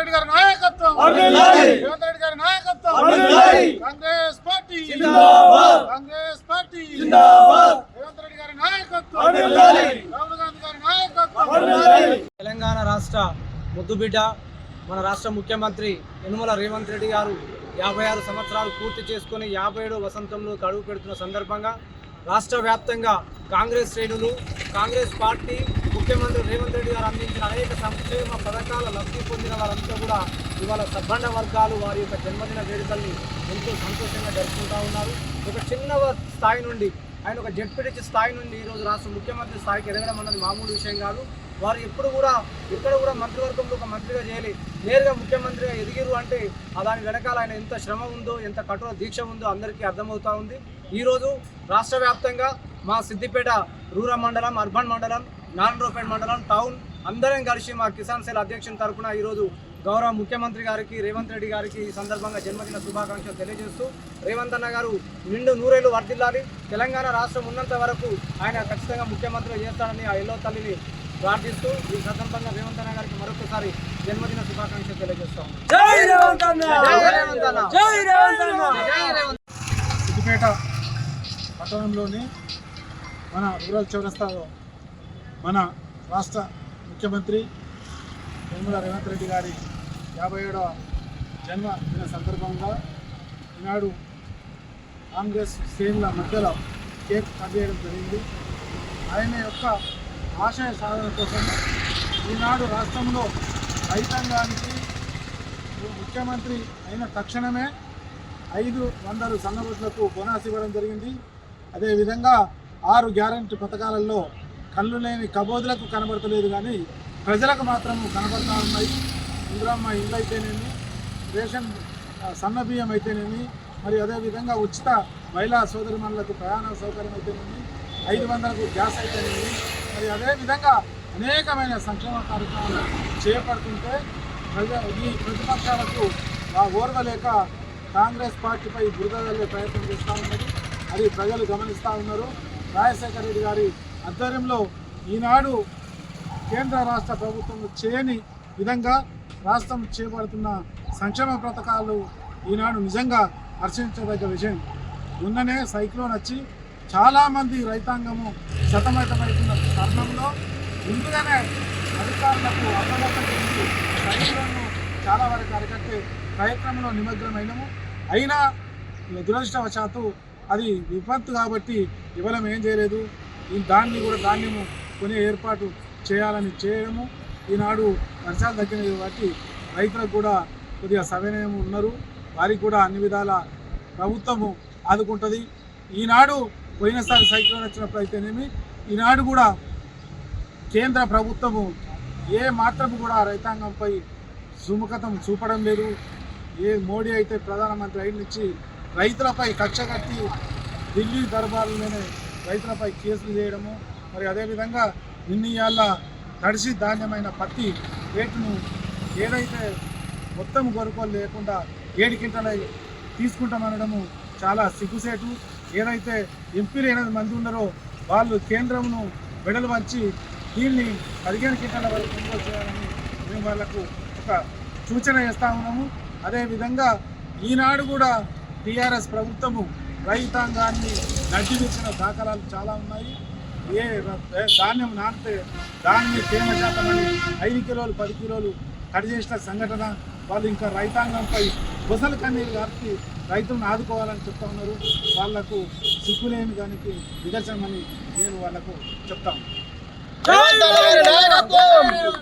రెడ్డి గారి నాయకత్వం. రేవంత్ రెడ్డి గారి నాయకత్వం. కాంగ్రెస్ పార్టీ. కాంగ్రెస్ పార్టీ. రేవంత్ రెడ్డి గారి నాయకత్వం. రాహుల్ గాంధీ గారి నాయకత్వం. తెలంగాణ రాష్ట్ర ముద్దుబిడ్డ మన రాష్ట్ర ముఖ్యమంత్రి యనుమల రేవంత్ రెడ్డి గారు యాభై ఆరు సంవత్సరాలు పూర్తి చేసుకొని యాభై ఏడు వసంతంలో కడుగు పెడుతున్న సందర్భంగా రాష్ట్ర వ్యాప్తంగా కాంగ్రెస్ శ్రేణులు కాంగ్రెస్ పార్టీ ముఖ్యమంత్రి రేవంత్ రెడ్డి గారు అందించిన అనేక సంక్షేమ పథకాల లబ్ధి పొందిన వారంతా కూడా ఇవాళ సబ్బండ వర్గాలు వారి యొక్క జన్మదిన వేడుకల్ని ఎంతో సంతోషంగా జరుపుకుంటా ఉన్నారు. ఒక చిన్న స్థాయి నుండి ఆయన ఒక జడ్పీటీసీ స్థాయి నుండి ఈరోజు రాష్ట్ర ముఖ్యమంత్రి స్థాయికి ఎదగడం అన్నది మామూలు విషయం కాదు. వారు ఎప్పుడు కూడా ఎక్కడ కూడా మంత్రివర్గంలో ఒక మంత్రిగా చేయాలి. నేరుగా ముఖ్యమంత్రిగా ఎదిగిరు అంటే దాని వెనకాల ఆయన ఎంత శ్రమ ఉందో ఎంత కఠోర దీక్ష ఉందో అందరికీ అర్థమవుతా ఉంది. ఈరోజు రాష్ట్ర వ్యాప్తంగా మా సిద్దిపేట రూరల్ మండలం అర్బన్ మండలం నారాయణరావుపేట మండలం టౌన్. అందరం కలిసి మా కిసాన్ సెల్ అధ్యక్షుని తరపున ఈరోజు గౌరవ ముఖ్యమంత్రి గారికి రేవంత్ రెడ్డి గారికి ఈ సందర్భంగా జన్మదిన శుభాకాంక్షలు తెలియజేస్తూ రేవంత్ అన్న గారు నిండు నూరేళ్ళు వర్ధిల్లాలి. తెలంగాణ రాష్ట్రం ఉన్నంత వరకు ఆయన ఖచ్చితంగా ముఖ్యమంత్రిగా చేస్తాడని ఆ ఎల్లో తల్లిని ప్రార్థిస్తూ ఈ సందర్భంగా రేవంత్ అన్న గారికి మరొకసారి జన్మదిన శుభాకాంక్షలు తెలియజేస్తాం సిద్దిపేట పట్టణంలోని మన రూరల్ చౌరస్తాలో మన రాష్ట్ర ముఖ్యమంత్రి యనమల రేవంత్ రెడ్డి గారి యాభై ఏడవ జన్మదిన సందర్భంగా ఈనాడు కాంగ్రెస్ శ్రేణుల మధ్యలో కేక్ కట్ చేయడం జరిగింది. ఆయన యొక్క ఆశయ సాధన కోసం ఈనాడు రాష్ట్రంలో రైతాంగానికి ముఖ్యమంత్రి అయిన తక్షణమే ఐదు వందలు సన్నబుట్లకు బోనస్ ఇవ్వడం జరిగింది. అదేవిధంగా ఆరు గ్యారంటీ పథకాలలో కళ్ళు లేని కబోదులకు కనబడతలేదు కానీ ప్రజలకు మాత్రం కనబడతా ఉన్నాయి. ఇందిరమ్మ ఇల్లు అయితేనేమి రేషన్ సన్నబియ్యం అయితేనేమి మరి అదేవిధంగా ఉచిత మహిళా సోదరిమణులకు ప్రయాణ సౌకర్యం అయితేనేమి ఐదు వందలకు గ్యాస్ అయితేనేమి మరి అదేవిధంగా అనేకమైన సంక్షేమ కార్యక్రమాలు చేపడుతుంటే ప్రజ ఈ ప్రతిపక్షాలకు ఆ ఓర్వలేక కాంగ్రెస్ పార్టీపై బురద ప్రయత్నం చేస్తూ ఉన్నది. అది ప్రజలు గమనిస్తూ ఉన్నారు. రాజశేఖర రెడ్డి గారి ఆధ్వర్యంలో ఈనాడు కేంద్ర రాష్ట్ర ప్రభుత్వం చేయని విధంగా రాష్ట్రం చేపడుతున్న సంక్షేమ పథకాలు ఈనాడు నిజంగా హర్షించదగ్గ విషయం. మొన్ననే సైక్లోన్ వచ్చి చాలామంది రైతాంగము సతమతమవుతున్న తరుణంలో ముందుగానే అధికారులకు అప్రమత్తం చేసి సైక్లోన్ను చాలా వరకు అరికట్టే ప్రయత్నంలో నిమగ్నమైనము. అయినా దురదృష్టవశాత్తు అది విపత్తు కాబట్టి ఇవ్వడం ఏం చేయలేదు. దాన్ని కూడా ధాన్యము కొనే ఏర్పాటు చేయాలని చేయడము. ఈనాడు వర్షాలు తగ్గినవి కాబట్టి రైతులకు కూడా కొద్దిగా సవినయం ఉన్నారు. వారికి కూడా అన్ని విధాల ప్రభుత్వము ఆదుకుంటుంది. ఈనాడు పోయినసారి సైక్లోన్ వచ్చినప్పుడు అయితేనేమి ఈనాడు కూడా కేంద్ర ప్రభుత్వము ఏ మాత్రము కూడా రైతాంగంపై సుముఖతం చూపడం లేదు. ఏ మోడీ అయితే ప్రధానమంత్రి అయిన నుంచి రైతులపై కక్ష కట్టి ఢిల్లీ దర్బారులోనే రైతులపై కేసులు చేయడము మరి అదేవిధంగా నిన్నీయాళ్ళ తడిసి ధాన్యమైన పత్తి రేటును ఏదైతే మొత్తం కొనుగోలు లేకుండా ఏడు కింటల తీసుకుంటామనడము చాలా సిగ్గుసేటు. ఏదైతే ఎంపీలు ఎనిమిది మంది ఉన్నారో వాళ్ళు కేంద్రమును వెడలు వంచి దీన్ని పదిహేను కింటల వరకు కొనుగోలు చేయాలని మేము వాళ్ళకు ఒక సూచన చేస్తా ఉన్నాము. అదేవిధంగా ఈనాడు కూడా టీఆర్ఎస్ ప్రభుత్వము రైతాంగాన్ని నడిపించిన దాఖలాలు చాలా ఉన్నాయి. ఏ ధాన్యం నాటితే దాన్ని తేమ శాతం అని ఐదు కిలోలు పది కిలోలు కట్ చేసిన సంఘటన వాళ్ళు ఇంకా రైతాంగంపై బుసలు కన్నీరు గారికి రైతులను ఆదుకోవాలని చెప్తా ఉన్నారు. వాళ్ళకు సిగ్గులేని దానికి నిదర్శనమని నేను వాళ్ళకు చెప్తాను